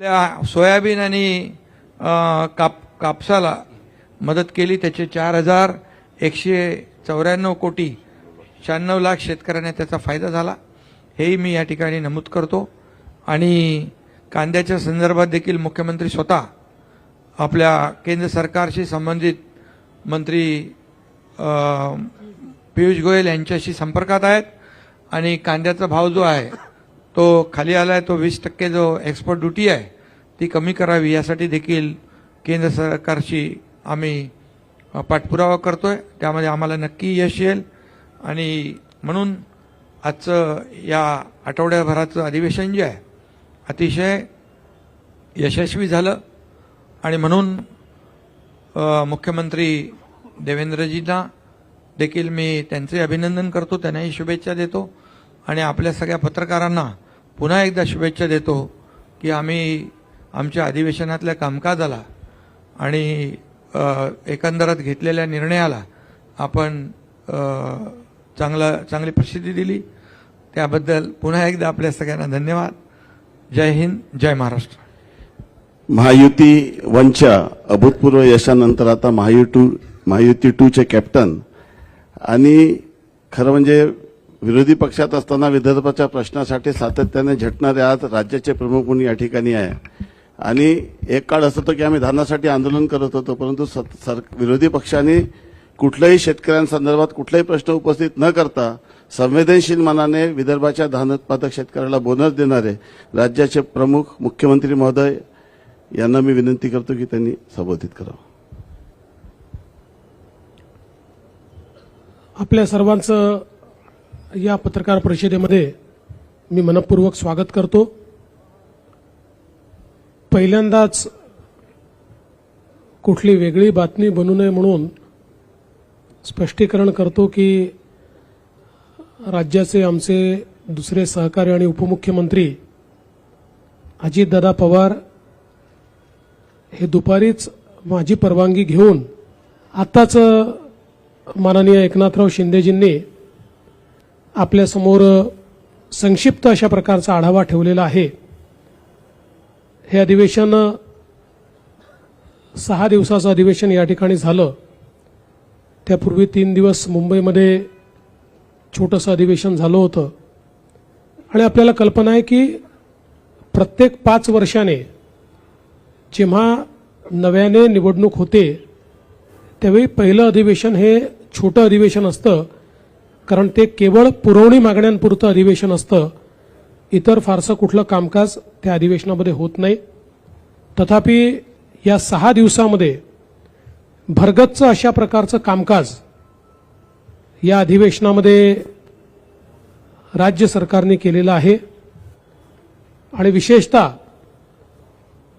आपल्या सोयाबीन आणि काप कापसाला मदत केली. त्याचे चार हजार एकशे चौऱ्याण्णव कोटी शहाण्णव लाख शेतकऱ्यांना त्याचा फायदा झाला. हेही मी या ठिकाणी नमूद करतो. आणि कांद्याच्या संदर्भात देखील मुख्यमंत्री स्वतः आपल्या केंद्र सरकारशी संबंधित मंत्री पियुष गोयल यांच्याशी संपर्कात आहेत. आणि कांद्याचा भाव जो आहे तो खाली आला आहे तो वीस टक्के जो एक्सपोर्ट ड्युटी आहे ती कमी करावी यासाठी देखील केंद्र सरकारशी आम्ही पाठपुरावा पाठपुरावा करतोय. त्यामध्ये आम्हाला नक्की यश येईल. आणि म्हणून आजचं या आठवड्याभराचं अधिवेशन जे आहे अतिशय यशस्वी झालं. आणि म्हणून मुख्यमंत्री देवेंद्रजींना देखील मी त्यांचे अभिनंदन करतो त्यांनाही शुभेच्छा देतो. आणि आपल्या सगळ्या पत्रकारांना पुन्हा एकदा शुभेच्छा देतो की आम्ही आमच्या अधिवेशनातल्या कामकाजाला आणि एकंदरात घेतलेल्या निर्णयाला आपण चांगला चांगली प्रसिद्धी दिली. त्याबद्दल पुन्हा एकदा आपल्या सगळ्यांना धन्यवाद. जय हिंद जय महाराष्ट्र. महायुती वनच्या अभूतपूर्व यशानंतर आता महायुटू महायुती टूचे कॅप्टन आणि खरं म्हणजे विरोधी पक्षात असताना विदर्भाच्या प्रश्नासाठी सातत्याने झटणारे आज राज्याचे प्रमुख म्हणून या ठिकाणी आहे? आणि एक काळ असं होतं की आम्ही धानासाठी आंदोलन करत होतो परंतु सर विरोधी पक्षाने कुठल्याही शेतकऱ्यांसंदर्भात कुठलाही प्रश्न उपस्थित न करता संवेदनशील मनाने विदर्भाच्या धान उत्पादक शेतकऱ्याला बोनस देणारे राज्याचे प्रमुख मुख्यमंत्री महोदय यांना मी विनंती करतो की त्यांनी संबोधित करावं. आपल्या सर्वांचं या पत्रकार परिषदेमध्ये मी मनपूर्वक स्वागत करतो. पहिल्यांदाच कुठली वेगळी बातमी बनू नये म्हणून स्पष्टीकरण करतो की राज्याचे आमचे दुसरे सहकारी आणि उपमुख्यमंत्री अजितदादा पवार हे दुपारीच माझी परवानगी घेऊन आताच माननीय एकनाथराव शिंदेजींनी आपल्यासमोर संक्षिप्त अशा प्रकारचा आढावा ठेवलेला आहे. हे अधिवेशन सहा दिवसाचं अधिवेशन या ठिकाणी झालं. त्यापूर्वी तीन दिवस मुंबईमध्ये छोटंसं अधिवेशन झालं होतं. आणि आपल्याला कल्पना आहे की प्रत्येक पाच वर्षाने जेव्हा नव्याने निवडणूक होते त्यावेळी पहिलं अधिवेशन हे छोटं अधिवेशन असतं. कारण ते केवळ पुरवणी मागण्यांपुरतं अधिवेशन असतं. इतर फारसं कुठलं कामकाज त्या अधिवेशनामध्ये होत नाही. तथापि या सहा दिवसामध्ये भरगतचं अशा प्रकारचं कामकाज या अधिवेशनामध्ये राज्य सरकारने केलेलं आहे. आणि विशेषतः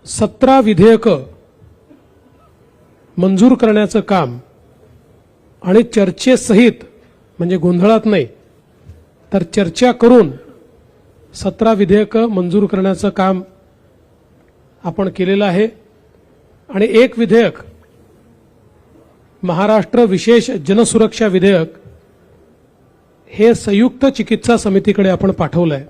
सतरा विधेयकं मंजूर करण्याचं काम आणि चर्चेसहित म्हणजे गोंधळात नाही. तर चर्चा करून सतरा विधेयकं मंजूर करण्याचं काम आपण केलेलं आहे. आणि एक विधेयक महाराष्ट्र विशेष जनसुरक्षा विधेयक हे संयुक्त चिकित्सा समितीकडे आपण पाठवलं आहे